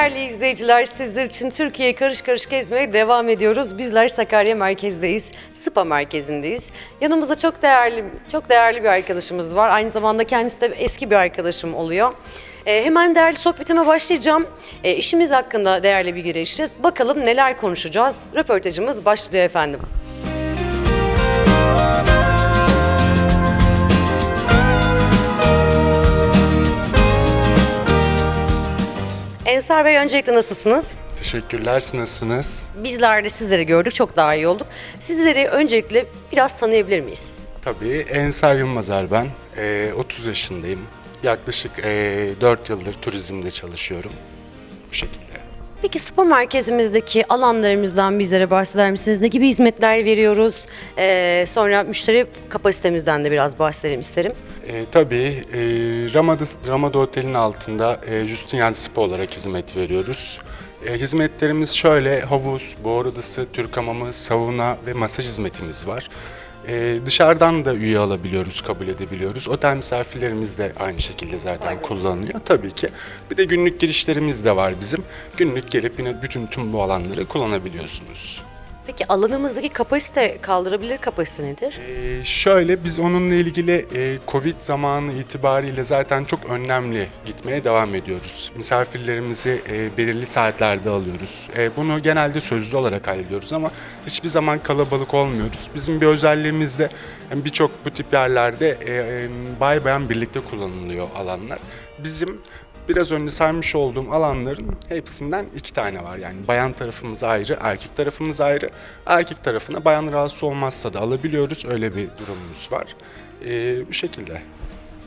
Değerli izleyiciler sizler için Türkiye karış karış gezmeye devam ediyoruz. Bizler Sakarya merkezdeyiz. Spa merkezindeyiz. Yanımızda çok değerli çok değerli bir arkadaşımız var. Aynı zamanda kendisi de eski bir arkadaşım oluyor. Ee, hemen değerli sohbetime başlayacağım. Ee, işimiz hakkında değerli bilgi vereceğiz. Bakalım neler konuşacağız. Röportajımız başlıyor efendim. Ensar Bey öncelikle nasılsınız? Teşekkürler, siz nasılsınız? Bizler de sizleri gördük, çok daha iyi olduk. Sizleri öncelikle biraz tanıyabilir miyiz? Tabii Ensar Yılmazer ben. Ee, 30 yaşındayım. Yaklaşık ee, 4 yıldır turizmde çalışıyorum. Bu şekilde. Peki spa merkezimizdeki alanlarımızdan bizlere bahseder misiniz? Ne gibi hizmetler veriyoruz? Ee, sonra müşteri kapasitemizden de biraz bahsedelim isterim. Ee, tabii ee, Ramada, Ramada Otel'in altında ee, Justinian Spa olarak hizmet veriyoruz. Ee, hizmetlerimiz şöyle havuz, buhar odası, Türk hamamı, sauna ve masaj hizmetimiz var. Ee, dışarıdan da üye alabiliyoruz, kabul edebiliyoruz. Otel misafirlerimiz de aynı şekilde zaten kullanılıyor tabii ki. Bir de günlük girişlerimiz de var bizim. Günlük gelip yine bütün tüm bu alanları kullanabiliyorsunuz. Peki alanımızdaki kapasite, kaldırabilir kapasite nedir? Ee, şöyle biz onunla ilgili e, Covid zamanı itibariyle zaten çok önlemli gitmeye devam ediyoruz. Misafirlerimizi e, belirli saatlerde alıyoruz. E, bunu genelde sözlü olarak hallediyoruz ama hiçbir zaman kalabalık olmuyoruz. Bizim bir özelliğimiz de yani birçok bu tip yerlerde e, e, bay bayan birlikte kullanılıyor alanlar. Bizim Biraz önce saymış olduğum alanların hepsinden iki tane var. Yani bayan tarafımız ayrı, erkek tarafımız ayrı. Erkek tarafına bayan rahatsız olmazsa da alabiliyoruz. Öyle bir durumumuz var. Ee, bu şekilde.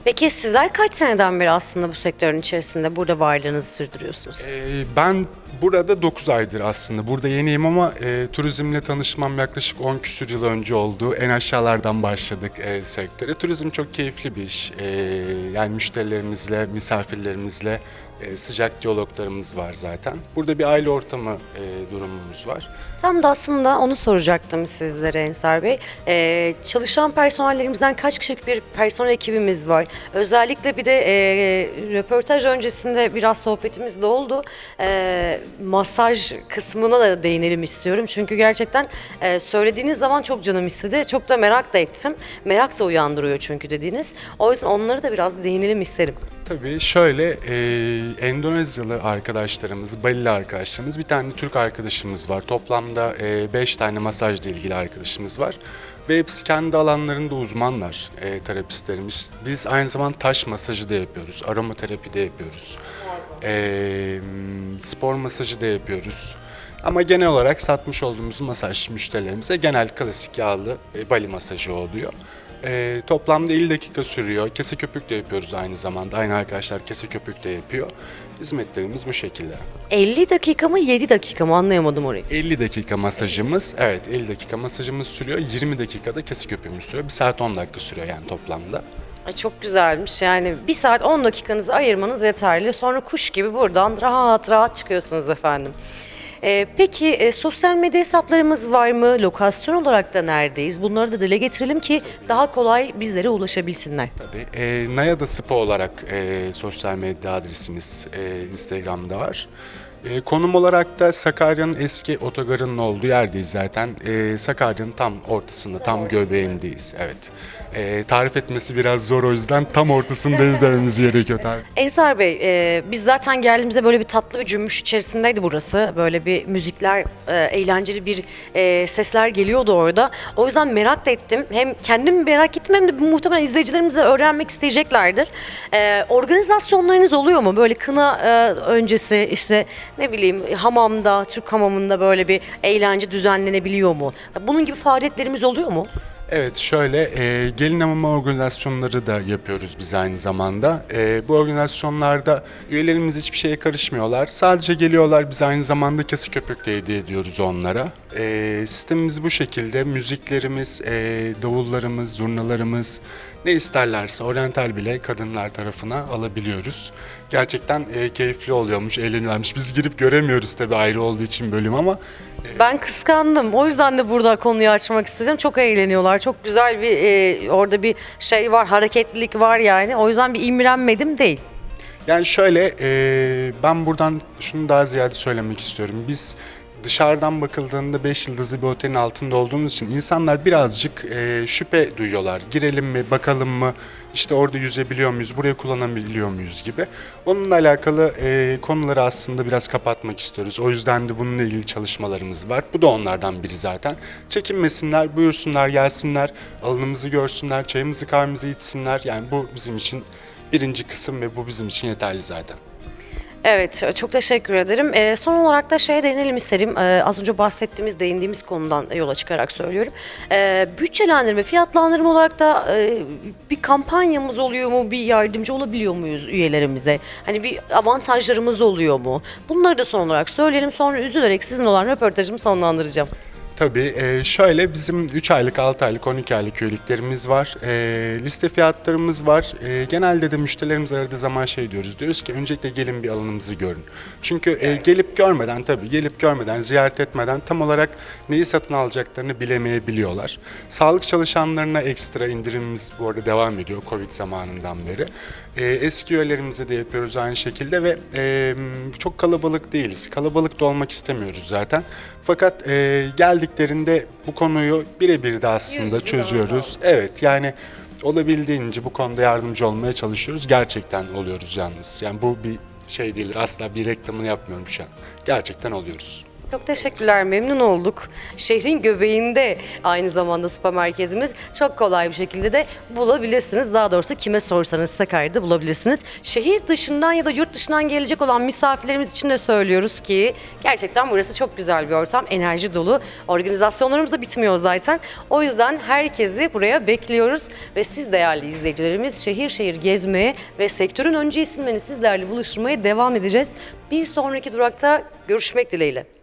Peki sizler kaç seneden beri aslında bu sektörün içerisinde burada varlığınızı sürdürüyorsunuz? Ee, ben burada 9 aydır aslında. Burada yeniyim ama e, turizmle tanışmam yaklaşık 10 küsür yıl önce oldu. En aşağılardan başladık e, sektöre. Turizm çok keyifli bir iş. E, yani müşterilerimizle, misafirlerimizle e, sıcak diyaloglarımız var zaten. Burada bir aile ortamı e, durumumuz var. Tam da aslında onu soracaktım sizlere Ensar Bey. Ee, çalışan personellerimizden kaç kişilik bir personel ekibimiz var? Özellikle bir de e, röportaj öncesinde biraz sohbetimiz de oldu. Ee, masaj kısmına da değinelim istiyorum. Çünkü gerçekten e, söylediğiniz zaman çok canım istedi. Çok da merak da ettim. Merak da uyandırıyor çünkü dediğiniz. O yüzden onları da biraz değinelim isterim. Tabii şöyle e, Endonezyalı arkadaşlarımız, Balili arkadaşlarımız, bir tane Türk arkadaşımız var. Toplamda 5 tane masajla ilgili arkadaşımız var. Ve hepsi kendi alanlarında uzmanlar, e, terapistlerimiz. Biz aynı zamanda taş masajı da yapıyoruz, aromaterapi de yapıyoruz. E, spor masajı da yapıyoruz. Ama genel olarak satmış olduğumuz masaj müşterilerimize genel klasik yağlı e, bali masajı oluyor. Ee, toplamda 50 dakika sürüyor. Kese köpük de yapıyoruz aynı zamanda. Aynı arkadaşlar kese köpük de yapıyor. Hizmetlerimiz bu şekilde. 50 dakika mı 7 dakika mı anlayamadım orayı. 50 dakika masajımız, evet 50 dakika masajımız sürüyor. 20 dakikada kese köpüğümüz sürüyor. 1 saat 10 dakika sürüyor yani toplamda. Ay çok güzelmiş yani bir saat 10 dakikanızı ayırmanız yeterli. Sonra kuş gibi buradan rahat rahat çıkıyorsunuz efendim. Ee, peki e, sosyal medya hesaplarımız var mı? Lokasyon olarak da neredeyiz? Bunları da dile getirelim ki daha kolay bizlere ulaşabilsinler. Tabii. E, Nayada Spa olarak e, sosyal medya adresimiz e, Instagram'da var. E, konum olarak da Sakarya'nın eski otogarının olduğu yerdeyiz zaten. E, Sakarya'nın tam ortasında, tam göbeğindeyiz. Evet. E, tarif etmesi biraz zor o yüzden tam ortasındayız dememiz gerekiyor. Tarif. Ensar Bey, e, biz zaten geldiğimizde böyle bir tatlı bir cümbüş içerisindeydi burası. Böyle bir müzikler, e, eğlenceli bir e, sesler geliyordu orada. O yüzden merak da ettim. Hem kendim merak ettim hem de muhtemelen izleyicilerimiz de öğrenmek isteyeceklerdir. E, organizasyonlarınız oluyor mu? Böyle kına e, öncesi işte ne bileyim hamamda, Türk hamamında böyle bir eğlence düzenlenebiliyor mu? Bunun gibi faaliyetlerimiz oluyor mu? Evet şöyle e, gelin hamamı organizasyonları da yapıyoruz biz aynı zamanda. E, bu organizasyonlarda üyelerimiz hiçbir şeye karışmıyorlar. Sadece geliyorlar biz aynı zamanda kesi köpük de hediye ediyoruz onlara. E, sistemimiz bu şekilde. Müziklerimiz, e, davullarımız, zurnalarımız ne isterlerse oryantal bile kadınlar tarafına alabiliyoruz. Gerçekten e, keyifli oluyormuş, eğleniyorlarmış. Biz girip göremiyoruz tabii ayrı olduğu için bölüm ama Ben kıskandım. O yüzden de burada konuyu açmak istedim. Çok eğleniyorlar. Çok güzel bir e, orada bir şey var, hareketlilik var yani. O yüzden bir imrenmedim değil. Yani şöyle, e, ben buradan şunu daha ziyade söylemek istiyorum. Biz dışarıdan bakıldığında 5 yıldızlı bir otelin altında olduğumuz için insanlar birazcık e, şüphe duyuyorlar. Girelim mi, bakalım mı, işte orada yüzebiliyor muyuz, burayı kullanabiliyor muyuz gibi. Onunla alakalı e, konuları aslında biraz kapatmak istiyoruz. O yüzden de bununla ilgili çalışmalarımız var. Bu da onlardan biri zaten. Çekinmesinler, buyursunlar, gelsinler, alanımızı görsünler, çayımızı kahvemizi içsinler. Yani bu bizim için birinci kısım ve bu bizim için yeterli zaten. Evet, çok teşekkür ederim. Ee, son olarak da şeye değinelim isterim. Ee, az önce bahsettiğimiz, değindiğimiz konudan yola çıkarak söylüyorum. Ee, bütçelendirme, fiyatlandırma olarak da e, bir kampanyamız oluyor mu? Bir yardımcı olabiliyor muyuz üyelerimize? Hani bir avantajlarımız oluyor mu? Bunları da son olarak söyleyelim. Sonra üzülerek sizin olan röportajımı sonlandıracağım. Tabii e, şöyle bizim 3 aylık, 6 aylık, 12 aylık üyeliklerimiz var. E, liste fiyatlarımız var. E, genelde de müşterilerimiz aradığı zaman şey diyoruz. Diyoruz ki öncelikle gelin bir alanımızı görün. Çünkü e, gelip görmeden tabii gelip görmeden, ziyaret etmeden tam olarak neyi satın alacaklarını bilemeyebiliyorlar. Sağlık çalışanlarına ekstra indirimimiz bu arada devam ediyor Covid zamanından beri. E, eski üyelerimize de yapıyoruz aynı şekilde ve e, çok kalabalık değiliz. Kalabalık da olmak istemiyoruz zaten. Fakat e, geldiklerinde bu konuyu birebir de aslında Yüz yüze çözüyoruz. Evet yani olabildiğince bu konuda yardımcı olmaya çalışıyoruz. Gerçekten oluyoruz yalnız. Yani bu bir şey değildir. Asla bir reklamını yapmıyorum şu an. Gerçekten oluyoruz. Çok teşekkürler, memnun olduk. Şehrin göbeğinde aynı zamanda spa merkezimiz. Çok kolay bir şekilde de bulabilirsiniz. Daha doğrusu kime sorsanız Sakarya'da bulabilirsiniz. Şehir dışından ya da yurt dışından gelecek olan misafirlerimiz için de söylüyoruz ki gerçekten burası çok güzel bir ortam, enerji dolu. Organizasyonlarımız da bitmiyor zaten. O yüzden herkesi buraya bekliyoruz ve siz değerli izleyicilerimiz şehir şehir gezmeye ve sektörün önce isimlerini sizlerle buluşturmaya devam edeceğiz. Bir sonraki durakta görüşmek dileğiyle.